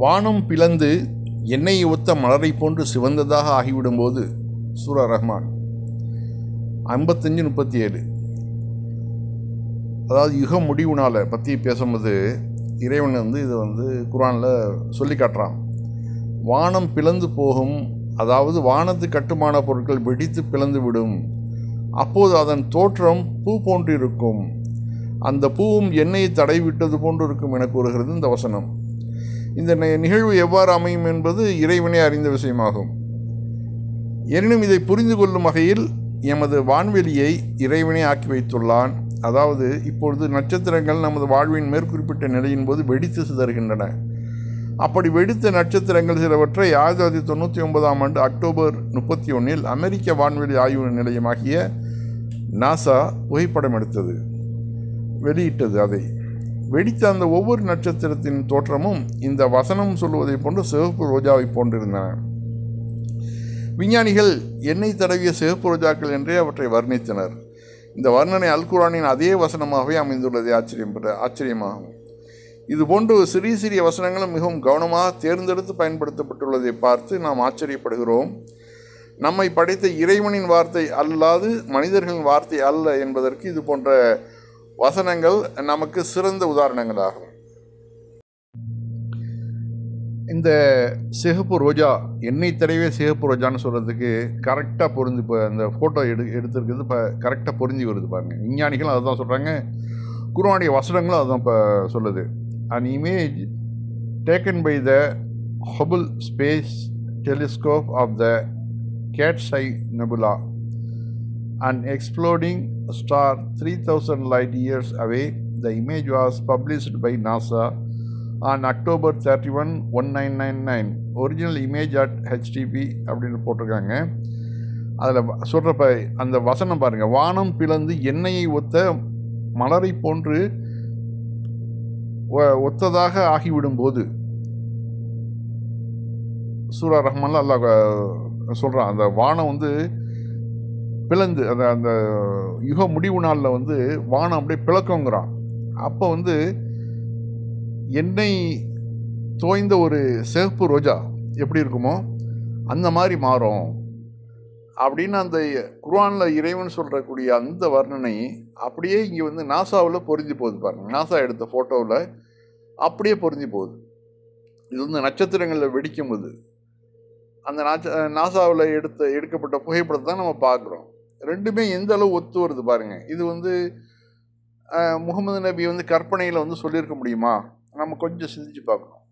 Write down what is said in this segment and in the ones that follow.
வானம் பிளந்து எண்ணெயை ஒத்த மலரை போன்று சிவந்ததாக ஆகிவிடும்போது சூரா ரஹ்மான் ஐம்பத்தஞ்சு முப்பத்தி ஏழு அதாவது யுக முடிவுனால் பற்றி பேசும்போது இறைவன் வந்து இதை வந்து குரானில் சொல்லி காட்டுறான். வானம் பிளந்து போகும் அதாவது வானத்து கட்டுமான பொருட்கள் வெடித்து பிளந்து விடும். அப்போது அதன் தோற்றம் பூ போன்று இருக்கும் அந்த பூவும் எண்ணெயை தடைவிட்டது போன்று இருக்கும் என கூறுகிறது இந்த வசனம். இந்த நிகழ்வு எவ்வாறு அமையும் என்பது இறைவனே அறிந்த விஷயமாகும். எனினும் இதை புரிந்து கொள்ளும் வகையில் எமது வான்வெளியை இறைவனே ஆக்கி வைத்துள்ளான். அதாவது இப்பொழுது நட்சத்திரங்கள் நமது வாழ்வின் மேற்குறிப்பிட்ட நிலையின் போது வெடித்து சிதறுகின்றன. அப்படி வெடித்த நட்சத்திரங்கள் சிலவற்றை ஆயிரத்தி தொள்ளாயிரத்தி தொண்ணூற்றி ஒன்பதாம் ஆண்டு அக்டோபர் முப்பத்தி ஒன்றில் அமெரிக்க வான்வெளி ஆய்வு நிலையமாகிய நாசா புகைப்படம் எடுத்தது. வெளியிட்டது அதை. வெடித்த அந்த ஒவ்வொரு நட்சத்திரத்தின் தோற்றமும் இந்த வசனம் சொல்வதைப் போன்று சிவப்பு ரோஜாவைப் போன்றிருந்தன. விஞ்ஞானிகள் எண்ணெய் தடவிய சிவப்பு ரோஜாக்கள் என்றே அவற்றை வர்ணித்தனர். இந்த வர்ணனை அல்குரானின் அதே வசனமாகவே அமைந்துள்ளது ஆச்சரியம் ஆச்சரியமாகும். இதுபோன்று சிறிய சிறிய வசனங்களும் மிகவும் கவனமாக தேர்ந்தெடுத்து பயன்படுத்தப்பட்டுள்ளதை பார்த்து நாம் ஆச்சரியப்படுகிறோம். நம்மை படைத்த இறைவனின் வார்த்தை அல்லாது மனிதர்களின் வார்த்தை அல்ல என்பதற்கு இது போன்ற வசனங்கள் நமக்கு சிறந்த உதாரணங்களாகும். இந்த சிகப்பு ரோஜா எண்ணெய் தடவை சிகப்பு ரோஜான்னு சொல்கிறதுக்கு கரெக்டாக பொருந்து இப்போ அந்த ஃபோட்டோ எடு எடுத்துருக்கிறது இப்போ கரெக்டாக பொருந்தி வருது பாருங்கள் விஞ்ஞானிகளும் அதுதான் சொல்கிறாங்க குருவானுடைய வசனங்களும் அதுதான் இப்போ சொல்லுது. An image taken by the Hubble space telescope of the cat's eye nebula and exploding star 3000 light years away. The image was published by NASA on October 31, 1999. Original image at HTP அப்படின்னு போட்டிருக்காங்க அதில் சொல்கிறப்ப அந்த வசனம் பாருங்கள் வானம் பிளந்து எண்ணெயை ஒத்த மலரை போன்று ஒத்ததாக ஒத்ததாக ஆகிவிடும்போது சூரா ரஹ்மான்ல அல்லாஹ் சொல்கிறான் அந்த வானம் வந்து பிளந்து அந்த அந்த யுக முடிவு நாளில் வந்து வானம் அப்படியே பிளக்கங்கிறான். அப்போ வந்து எண்ணெய் தோய்ந்த ஒரு சிவப்பு ரோஜா எப்படி இருக்குமோ அந்த மாதிரி மாறும். அப்படின்னு அந்த குர்ஆனில் இறைவன் சொல்கிறக்கூடிய அந்த வர்ணனை அப்படியே இங்கே வந்து நாசாவில் பொருந்தி போகுது பாருங்கள் நாசா எடுத்த ஃபோட்டோவில் அப்படியே பொருந்தி போகுது. இது வந்து நட்சத்திரங்களில் வெடிக்கும் போது அந்த நாச்ச நாசாவில் எடுத்த எடுக்கப்பட்ட புகைப்படத்தை தான் நம்ம பார்க்குறோம். ரெண்டுமே எந்த அளவு ஒத்து வருது பாருங்க. இது வந்து முகமது நபி வந்து கற்பனையில் வந்து சொல்லியிருக்க முடியுமா? நம்ம கொஞ்சம் சிந்திச்சு பார்க்கணும்.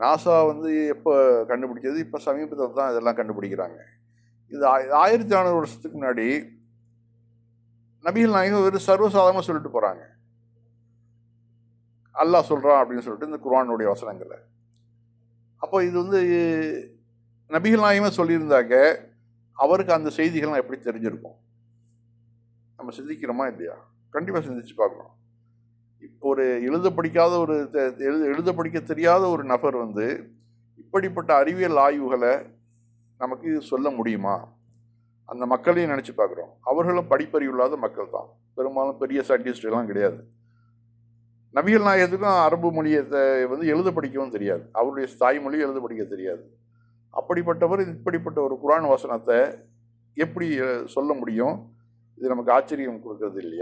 நாசா வந்து எப்போ கண்டுபிடிச்சது இப்போ சமீபத்தில் தான் இதெல்லாம் கண்டுபிடிக்கிறாங்க. இது ஆயிரத்தி நானூறு வருஷத்துக்கு முன்னாடி நபிகள் நாயகம் வெறும் சர்வசாதாரணமாக சொல்லிட்டு போகிறாங்க அல்லாஹ் சொல்கிறான் அப்படின்னு சொல்லிட்டு இந்த குர்ஆனுடைய வசனங்களை. அப்போ இது வந்து நபிகள் நாயகமே சொல்லியிருந்தாக்க அவருக்கு அந்த செய்திகள்லாம் எப்படி தெரிஞ்சிருக்கும்? நம்ம சிந்திக்கிறோமா இல்லையா? கண்டிப்பாக சிந்திச்சு பார்க்கணும். இப்போ ஒரு எழுத படிக்காத ஒரு எழுத எழுத படிக்க தெரியாத ஒரு நபர் வந்து இப்படிப்பட்ட அறிவியல் ஆய்வுகளை நமக்கு சொல்ல முடியுமா? அந்த மக்களையும் நினச்சி பார்க்குறோம். அவர்களும் படிப்பறிவு இல்லாத மக்கள் தான். பெரும்பாலும் பெரிய சயின்டிஸ்ட் எல்லாம் கிடையாது. நபிகள் நாயகத்துக்கும் அரபு மொழியை த- வந்து எழுத படிக்கவும் தெரியாது. அவருடைய தாய்மொழி எழுத படிக்க தெரியாது. அப்படிப்பட்டவர் இப்படிப்பட்ட ஒரு குரான் வசனத்தை எப்படி சொல்ல முடியும்? இது நமக்கு ஆச்சரியம் கொடுக்கறது இல்லையா?